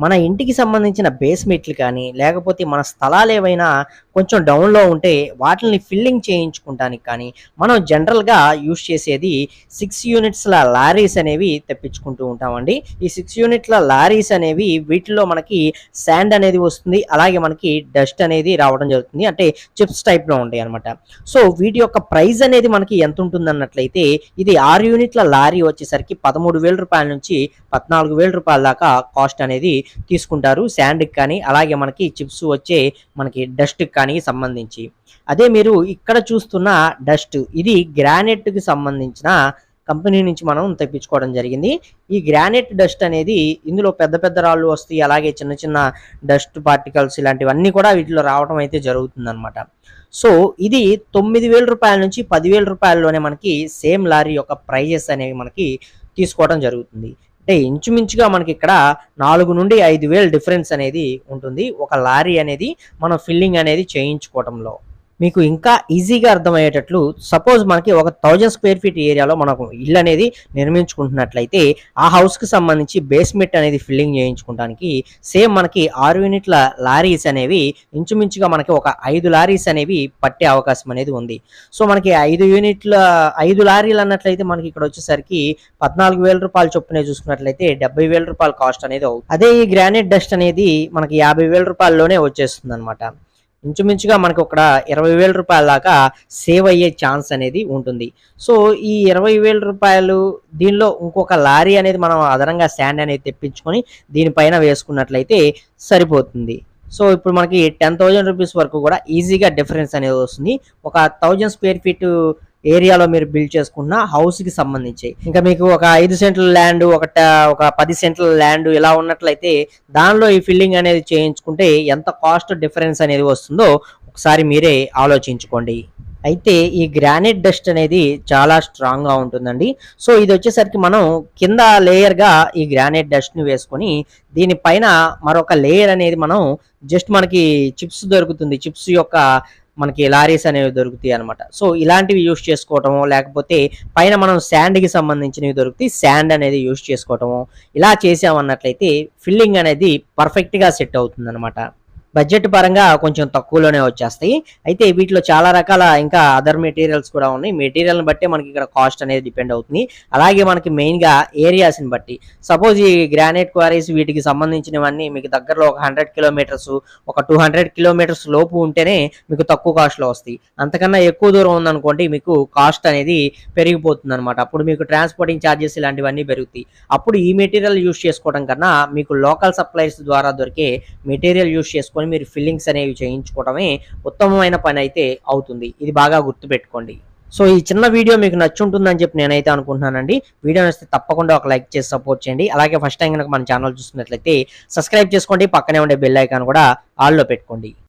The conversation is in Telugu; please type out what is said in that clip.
మన ఇంటికి సంబంధించిన బేస్మెంట్లు కానీ లేకపోతే మన స్థలాలు ఏవైనా కొంచెం డౌన్లో ఉంటే వాటిని ఫిల్లింగ్ చేయించుకుంటానికి కానీ మనం జనరల్గా యూజ్ చేసేది సిక్స్ యూనిట్స్ల లారీస్ అనేవి తెప్పించుకుంటూ ఉంటామండి. ఈ సిక్స్ యూనిట్ల లారీస్ అనేవి వీటిలో మనకి శాండ్ అనేది వస్తుంది అలాగే మనకి డస్ట్ అనేది రావడం జరుగుతుంది. అంటే చిప్స్ టైప్లో ఉంటాయి అనమాట సో వీటి యొక్క ప్రైస్ అనేది మనకి ఎంత ఉంటుంది అన్నట్లయితే ఇది ఆరు యూనిట్ల లారీ వచ్చేసరికి పదమూడు వేల రూపాయల నుంచి పద్నాలుగు వేల రూపాయల దాకా కాస్ట్ అనేది తీసుకుంటారు. శాండ్కి కానీ అలాగే మనకి చిప్స్ వచ్చే మనకి డస్ట్కి కానీ సంబంధించి. అదే మీరు ఇక్కడ చూస్తున్న డస్ట్ ఇది గ్రానైట్కి సంబంధించిన కంపెనీ నుంచి మనం తెప్పించుకోవడం జరిగింది. ఈ గ్రానైట్ డస్ట్ అనేది ఇందులో పెద్ద పెద్ద రాళ్ళు వస్తాయి అలాగే చిన్న చిన్న డస్ట్ పార్టికల్స్ ఇలాంటివన్నీ కూడా వీటిలో రావడం అయితే జరుగుతుందన్నమాట. సో ఇది తొమ్మిది వేల రూపాయల నుంచి పదివేల రూపాయల్లోనే మనకి సేమ్ లారీ యొక్క ప్రైజెస్ అనేవి మనకి తీసుకోవడం జరుగుతుంది. అంటే ఇంచుమించుగా మనకి ఇక్కడ నాలుగు నుండి ఐదు వేలు డిఫరెన్స్ అనేది ఉంటుంది. ఒక లారీ అనేది మనం ఫిల్లింగ్ అనేది చేయించుకోవటంలో. మీకు ఇంకా ఈజీగా అర్థమయ్యేటట్లు సపోజ్ మనకి ఒక థౌజండ్ స్క్వేర్ ఫీట్ ఏరియాలో మనకు ఇల్లు అనేది నిర్మించుకుంటున్నట్లయితే ఆ హౌస్కి సంబంధించి బేస్మెంట్ అనేది ఫిల్లింగ్ చేయించుకోవడానికి సేమ్ మనకి ఆరు యూనిట్ల లారీస్ అనేవి ఇంచుమించుగా మనకి ఒక ఐదు లారీస్ అనేవి పట్టే అవకాశం అనేది ఉంది. సో మనకి ఐదు యూనిట్ల ఐదు లారీలు అన్నట్లయితే మనకి ఇక్కడ వచ్చేసరికి పద్నాలుగు వేల రూపాయలు చొప్పున చూసుకున్నట్లయితే డెబ్బై వేల రూపాయల కాస్ట్ అనేది అవుతుంది. అదే ఈ గ్రానైట్ డస్ట్ అనేది మనకి యాభై వేల రూపాయల్లోనే వచ్చేస్తుంది అనమాట ఇంచుమించుగా మనకు ఒక ఇరవై వేల రూపాయల దాకా సేవ్ అయ్యే ఛాన్స్ అనేది ఉంటుంది. సో ఈ ఇరవై వేల రూపాయలు దీనిలో ఇంకొక లారీ అనేది మనం అదనంగా శాండ్ అనేది తెప్పించుకొని దీనిపైన వేసుకున్నట్లయితే సరిపోతుంది. సో ఇప్పుడు మనకి టెన్ థౌజండ్ రూపీస్ వరకు కూడా ఈజీగా డిఫరెన్స్ అనేది వస్తుంది. ఒక థౌజండ్ స్క్వేర్ ఫీట్ ఏరియాలో మీరు బిల్డ్ చేసుకున్న హౌస్కి సంబంధించి. ఇంకా మీకు ఒక ఐదు సెంట్ల ల్యాండ్ ఒక ఒక పది సెంట్ల ల్యాండ్ ఇలా ఉన్నట్లయితే దానిలో ఈ ఫిల్లింగ్ అనేది చేయించుకుంటే ఎంత కాస్ట్ డిఫరెన్స్ అనేది వస్తుందో ఒకసారి మీరే ఆలోచించుకోండి. అయితే ఈ గ్రానైట్ డస్ట్ అనేది చాలా స్ట్రాంగ్గా ఉంటుందండి. సో ఇది వచ్చేసరికి మనం కింద లేయర్గా ఈ గ్రానైట్ డస్ట్ని వేసుకొని దీనిపైన మరొక లేయర్ అనేది మనం జస్ట్ మనకి చిప్స్ దొరుకుతుంది. చిప్స్ యొక్క మనకి లారీస్ అనేవి దొరుకుతాయి అనమాట సో ఇలాంటివి యూస్ చేసుకోవటము లేకపోతే పైన మనం శాండ్కి సంబంధించినవి దొరుకుతాయి శాండ్ అనేది యూస్ చేసుకోవటము ఇలా చేసామన్నట్లయితే ఫిల్లింగ్ అనేది పర్ఫెక్ట్గా సెట్ అవుతుంది అనమాట బడ్జెట్ పరంగా కొంచెం తక్కువలోనే వచ్చేస్తాయి. అయితే వీటిలో చాలా రకాల ఇంకా అదర్ మెటీరియల్స్ కూడా ఉన్నాయి. మెటీరియల్ని బట్టి మనకి ఇక్కడ కాస్ట్ అనేది డిపెండ్ అవుతుంది. అలాగే మనకి మెయిన్గా ఏరియాస్ని బట్టి. సపోజ్ ఈ గ్రానైట్ క్వారీస్ వీటికి సంబంధించినవన్నీ మీకు దగ్గరలో ఒక హండ్రెడ్ కిలోమీటర్స్ ఒక టూ హండ్రెడ్ కిలోమీటర్స్ లోపు ఉంటేనే మీకు తక్కువ కాస్ట్లో వస్తాయి. అంతకన్నా ఎక్కువ దూరం ఉందనుకోండి మీకు కాస్ట్ అనేది పెరిగిపోతుంది అనమాట అప్పుడు మీకు ట్రాన్స్పోర్టింగ్ ఛార్జెస్ ఇలాంటివన్నీ పెరుగుతాయి. అప్పుడు ఈ మెటీరియల్ యూస్ చేసుకోవడం కన్నా మీకు లోకల్ సప్లైస్ ద్వారా దొరికే మెటీరియల్ యూస్ చేసుకొని మీరు ఫిల్లింగ్స్ అనేవి చేయించుకోవడమే ఉత్తమమైన పని అయితే అవుతుంది. ఇది బాగా గుర్తుపెట్టుకోండి. సో ఈ చిన్న వీడియో మీకు నచ్చుంటుందని చెప్పి నేనైతే అనుకుంటున్నానండి. వీడియో నచ్చితే తప్పకుండా ఒక లైక్ చేసి సపోర్ట్ చేయండి. అలాగే ఫస్ట్ టైం కనుక మన ఛానల్ చూసినట్లయితే సబ్స్క్రైబ్ చేసుకోండి. పక్కనే ఉండే బెల్ ఐకాన్ కూడా ఆల్లో పెట్టుకోండి.